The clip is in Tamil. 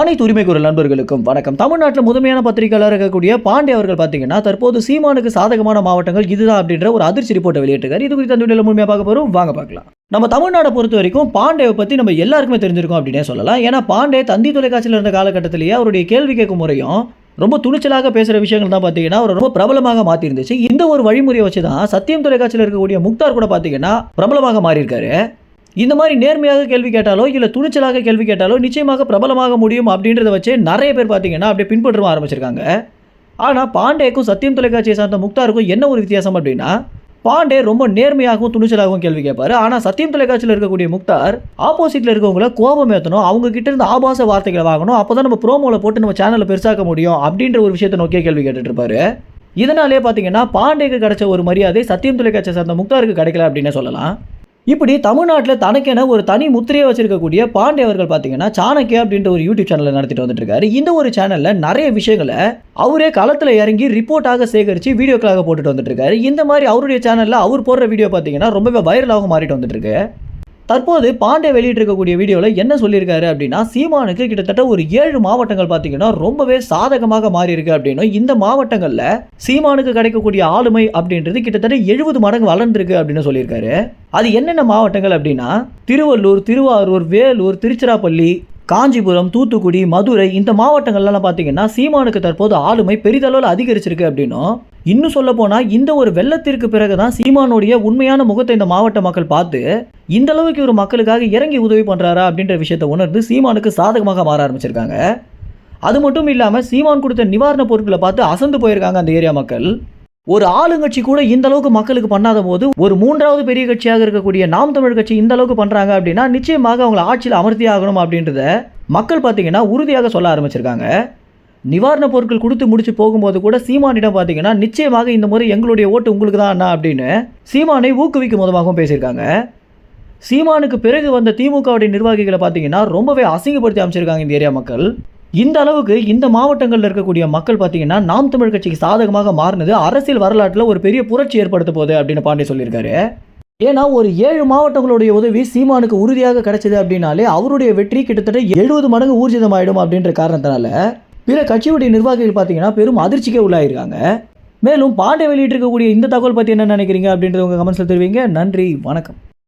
அனைத்து உரிமை குரல் நண்பர்களுக்கும் வணக்கம். தமிழ்நாட்டில் முதன்மையான பத்திரிகையாளர் இருக்கக்கூடிய பாண்டே அவர்கள் பார்த்தீங்கன்னா தற்போது சீமானுக்கு சாதகமான மாவட்டங்கள் இதுதான் அப்படின்ற ஒரு அதிர்ச்சி ரிப்போர்ட்டை வெளியிட்டிருக்காரு. இது குறித்து அந்த வீடியோல முழுமையாக பார்க்க போகிறோம் வாங்க பார்க்கலாம். நம்ம தமிழ்நாடை பொறுத்த வரைக்கும் பாண்டேவை பற்றி நம்ம எல்லாருக்குமே தெரிஞ்சிருக்கோம் அப்படின்னே சொல்லலாம். ஏன்னா பாண்டே தந்தி தொலைக்காட்சியில் இருந்த காலகட்டத்திலேயே அவருடைய கேள்வி கேட்கும் முறையும் ரொம்ப துணிச்சலாக பேசுகிற விஷயங்கள் தான் பார்த்தீங்கன்னா அவர் ரொம்ப பிரபலமாக மாற்றிருந்துச்சு இந்த ஒரு வழிமுறையை வச்சு தான் சத்தியம் தொலைக்காட்சியில் இருக்கக்கூடிய முக்தார் கூட பார்த்தீங்கன்னா பிரபலமாக மாறியிருக்காரு. இந்த மாதிரி நேர்மையாக கேள்வி கேட்டாலோ இல்லை துணிச்சலாக கேள்வி கேட்டாலோ நிச்சயமாக பிரபலமாக முடியும் அப்படின்றத வச்சு நிறைய பேர் பார்த்தீங்கன்னா அப்படியே பின்பற்ற ஆரம்பிச்சிருக்காங்க. ஆனால் பாண்டேக்கும் சத்தியம் தொலைக்காட்சியை சார்ந்த முக்தாருக்கும் என்ன ஒரு வித்தியாசம் அப்படின்னா பாண்டே ரொம்ப நேர்மையாகவும் துணிச்சலாகவும் கேள்வி கேட்பாரு. ஆனால் சத்தியம் தொலைக்காட்சியில் இருக்கக்கூடிய முக்தார் ஆப்போசிட்டில் இருக்கவங்கள கோபம் ஏற்றணும் அவங்க கிட்ட இருந்து ஆபாச வார்த்தைகளை வாங்கணும் அப்போ தான் நம்ம ப்ரோமோவில் போட்டு நம்ம சேனலை பெருசாக்க முடியும் அப்படின்ற ஒரு விஷயத்தை நோக்கிய கேள்வி கேட்டுட்டு இருப்பாரு. இதனாலே பார்த்தீங்கன்னா பாண்டேக்கு கிடைச்ச ஒரு மரியாதை சத்தியம் தொலைக்காட்சியை சார்ந்த முக்தாருக்கு கிடைக்கல அப்படின்னு சொல்லலாம். இப்படி தமிழ்நாட்டில் தனக்கென ஒரு தனி முத்திரையை வச்சிருக்கக்கூடிய பாண்டே அவர்கள் பார்த்தீங்கன்னா சாணக்கியா அப்படின்ற ஒரு யூடியூப் சேனலை நடத்திட்டு வந்துட்டு இருக்காரு இந்த ஒரு சேனலில் நிறைய விஷயங்களை அவரே களத்தில் இறங்கி ரிப்போர்ட்டாக சேகரித்து வீடியோக்களாக போட்டுட்டு வந்துட்டு இருக்காரு இந்த மாதிரி அவருடைய சேனலில் அவர் போடுற வீடியோ பார்த்தீங்கன்னா ரொம்பவே வைரலாக மாறிட்டு வந்துட்டு இருக்கு தற்போது பாண்டே வெளியிட்டிருக்கக்கூடிய வீடியோவில் என்ன சொல்லியிருக்காரு அப்படின்னா சீமானுக்கு கிட்டத்தட்ட ஒரு ஏழு மாவட்டங்கள் பார்த்தீங்கன்னா ரொம்பவே சாதகமாக மாறி இருக்கு அப்படின்னும் இந்த மாவட்டங்களில் சீமானுக்கு கிடைக்கக்கூடிய ஆளுமை அப்படின்றது கிட்டத்தட்ட எழுபது மடங்கு வளர்ந்துருக்கு அப்படின்னு சொல்லியிருக்காரு. அது என்னென்ன மாவட்டங்கள் அப்படின்னா திருவள்ளூர் திருவாரூர் வேலூர் திருச்சிராப்பள்ளி காஞ்சிபுரம் தூத்துக்குடி மதுரை இந்த மாவட்டங்கள்லாம் பார்த்தீங்கன்னா சீமானுக்கு தற்போது ஆளுமை பெரிதளவில் அதிகரிச்சிருக்கு அப்படின்னும் இன்னும் சொல்ல போனால் இந்த ஒரு வெள்ளத்திற்கு பிறகு தான் சீமானுடைய உண்மையான முகத்தை இந்த மாவட்ட மக்கள் பார்த்து இந்த அளவுக்கு ஒரு மக்களுக்காக இறங்கி உதவி பண்ணுறாரா அப்படின்ற விஷயத்தை உணர்ந்து சீமானுக்கு சாதகமாக மாற ஆரம்பிச்சிருக்காங்க. அது மட்டும் இல்லாமல் சீமான் கொடுத்த நிவாரணப் பொருட்களை பார்த்து அசந்து போயிருக்காங்க அந்த ஏரியா மக்கள். ஒரு ஆளுங்கட்சி கூட இந்த அளவுக்கு மக்களுக்கு பண்ணாத போது ஒரு மூன்றாவது பெரிய கட்சியாக இருக்கக்கூடிய நாம் தமிழ் கட்சி இந்த அளவுக்கு பண்ணுறாங்க அப்படின்னா நிச்சயமாக அவங்களை ஆட்சியில் அமர்த்தி ஆகணும் அப்படின்றத மக்கள் பார்த்தீங்கன்னா உறுதியாக சொல்ல ஆரம்பிச்சிருக்காங்க. நிவாரணப் பொருட்கள் கொடுத்து முடிச்சு போகும்போது கூட சீமானிடம் பார்த்தீங்கன்னா நிச்சயமாக இந்த முறை எங்களுடைய ஓட்டு உங்களுக்கு தான் அண்ணா அப்படின்னு சீமானை ஊக்குவிக்கும் விதமாகவும் பேசியிருக்காங்க. சீமானுக்கு பிறகு வந்த திமுகவுடைய நிர்வாகிகளை பார்த்தீங்கன்னா ரொம்பவே அசிங்கப்படுத்தி அமைச்சிருக்காங்க இந்த ஏரியா மக்கள். இந்த அளவுக்கு இந்த மாவட்டங்களில் இருக்கக்கூடிய மக்கள் பார்த்தீங்கன்னா நாம் தமிழ் கட்சிக்கு சாதகமாக மாறினது அரசியல் வரலாற்றில் ஒரு பெரிய புரட்சி ஏற்படுத்த போகுது அப்படின்னு பாண்டி சொல்லியிருக்காரு. ஏன்னா ஒரு ஏழு மாவட்டங்களுடைய உதவி சீமானுக்கு உறுதியாக கிடைச்சது அப்படின்னாலே அவருடைய வெற்றி கிட்டத்தட்ட எழுபது மடங்கு ஊர்ஜிதமாயிடும் அப்படின்ற காரணத்தினால பிற கட்சியுடைய நிர்வாகிகள் பார்த்தீங்கன்னா பெரும் அதிர்ச்சிக்கே உள்ளாயிருக்காங்க. மேலும் பாண்டே வெளியிட்டிருக்கக்கூடிய இந்த தகவல் பற்றி என்ன நினைக்கிறீங்க அப்படின்றத உங்கள் கமெண்ட்ஸில் தெரிவிங்க. நன்றி வணக்கம்.